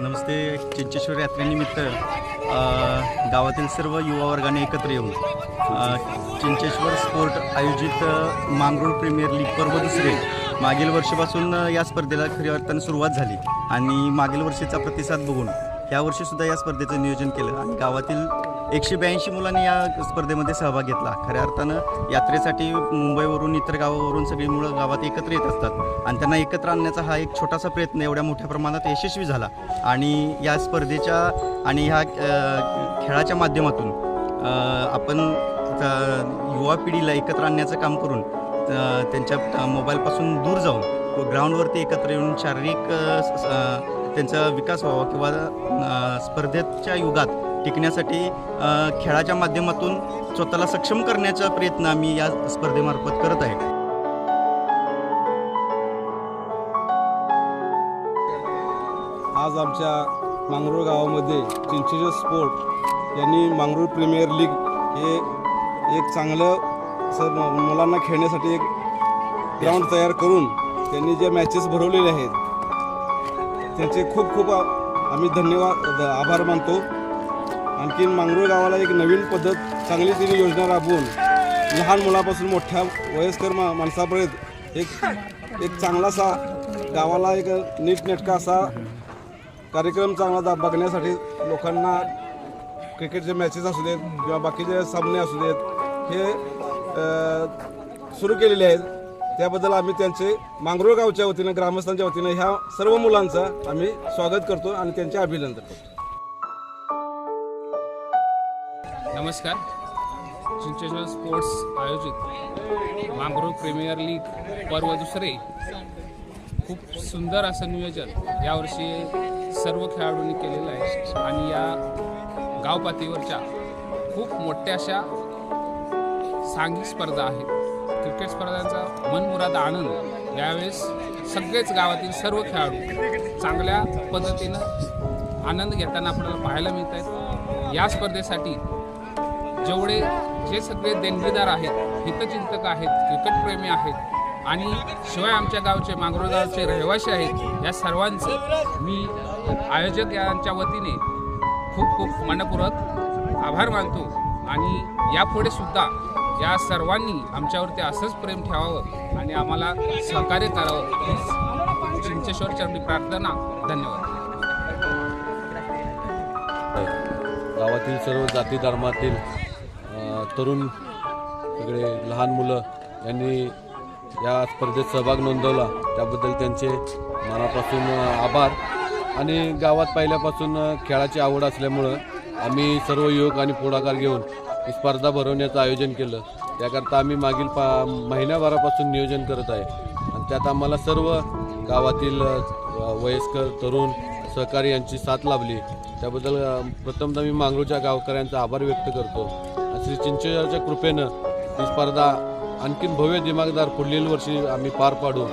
नमस्ते चिंचेश्वर यात्रेनिमित्त गावातील सर्व युवा वर्गाने एकत्र येऊन चिंचेश्वर स्पोर्ट आयोजित मांगरूळ प्रीमियर लीग पर्व दुसरे. मागील वर्षीपासून या स्पर्धेला खऱ्या अर्थानं सुरुवात झाली. आणि मागील वर्षीचा प्रतिसाद बघून यावर्षीसुद्धा या स्पर्धेचं नियोजन केलं. आणि गावातील एकशे ब्याऐंशी मुलांनी या स्पर्धेमध्ये सहभाग घेतला. खऱ्या अर्थानं यात्रेसाठी मुंबईवरून इतर गावावरून सगळी मुलं गावात एकत्र येत असतात. आणि त्यांना एकत्र आणण्याचा हा एक छोटासा प्रयत्न एवढ्या मोठ्या प्रमाणात यशस्वी झाला. आणि या स्पर्धेच्या आणि ह्या खेळाच्या माध्यमातून आपण युवा पिढीला एकत्र आणण्याचं काम करून त्यांच्या मोबाईलपासून दूर जाऊन व ग्राउंडवरती एकत्र येऊन शारीरिक त्यांचा विकास व्हावा किंवा स्पर्धेच्या युगात टिकण्यासाठी खेळाच्या माध्यमातून स्वतःला सक्षम करण्याचा प्रयत्न आम्ही या स्पर्धेमार्फत करत आहे. आज आमच्या मांगरूळ गावामध्ये चिंचेश्वर स्पोर्ट यांनी मांगरूळ प्रीमियर लीग हे एक चांगलं सर मुलांना खेळण्यासाठी एक ग्राउंड तयार करून त्यांनी ज्या मॅचेस भरवलेले आहेत त्यांचे खूप खूप आ- आम्ही धन्यवाद आभार मानतो. आणखीन मांगरूळ गावाला एक नवीन पद्धत चांगली तिने योजना राबवून लहान मुलापासून मोठ्या वयस्कर मा माणसापर्यंत एक एक चांगलासा गावाला एक नीटनेटका असा कार्यक्रम चांगला दा- बघण्यासाठी लोकांना क्रिकेटचे मॅचेस असू देत किंवा बाकीचे सामने असू देत हे सुरू केलेले आहेत. त्याबद्दल आम्ही त्यांचे मांगरूळ गावच्या वतीनं ग्रामस्थांच्या वतीनं ह्या सर्व मुलांचं आम्ही स्वागत करतो आणि त्यांचे अभिनंदन करतो. नमस्कार. चिंचेश्वर स्पोर्ट्स आयोजित मांगरूळ प्रीमियर लीग पर्व दुसरे खूप सुंदर असं नियोजन यावर्षी सर्व खेळाडूंनी केलेलं आहे. आणि या गाव पातळीवरच्या खूप मोठ्या अशा सांघिक स्पर्धा आहेत. क्रिकेट स्पर्धांचा मनमुराद आनंद यावेळेस सगळेच गावातील सर्व खेळाडू चांगल्या पद्धतीनं आनंद घेताना आपल्याला पाहायला मिळत आहेत या स्पर्धेसाठी जेवढे जे सगळे देणगीदार आहेत हितचिंतक आहेत क्रिकेटप्रेमी आहेत आणि शिवाय आमच्या गावचे मांगरोळगावचे रहिवासी आहेत या सर्वांचं मी आयोजक यांच्या वतीने खूप खूप मनपूर्वक आभार मानतो. आणि यापुढे सुद्धा या सर्वांनी आमच्यावरती असंच प्रेम ठेवावं आणि आम्हाला सहकार्य करावं. हीच चिंचेश्वर चरणी प्रार्थना. धन्यवाद. गावातील सर्व जाती धर्मातील तरुण सगळे लहान मुलं यांनी या स्पर्धेत सहभाग नोंदवला. त्याबद्दल त्यांचे मनापासून आभार. आणि गावात पहिल्यापासून खेळाची आवड असल्यामुळं आम्ही सर्व युवक आणि पुढाकार घेऊन ही स्पर्धा भरवण्याचं आयोजन केलं. त्याकरता आम्ही मागील पा महिन्याभरापासून नियोजन करत आहे. आणि त्यात आम्हाला सर्व गावातील वयस्कर तरुण सहकारी यांची साथ लाभली. त्याबद्दल प्रथमतः मी मांगरूच्या गावकऱ्यांचा आभार व्यक्त करतो. श्री चिंचेच्या कृपेनं ही स्पर्धा आणखीन भव्य दिमागदार पुढील वर्षी आम्ही पार पाडू.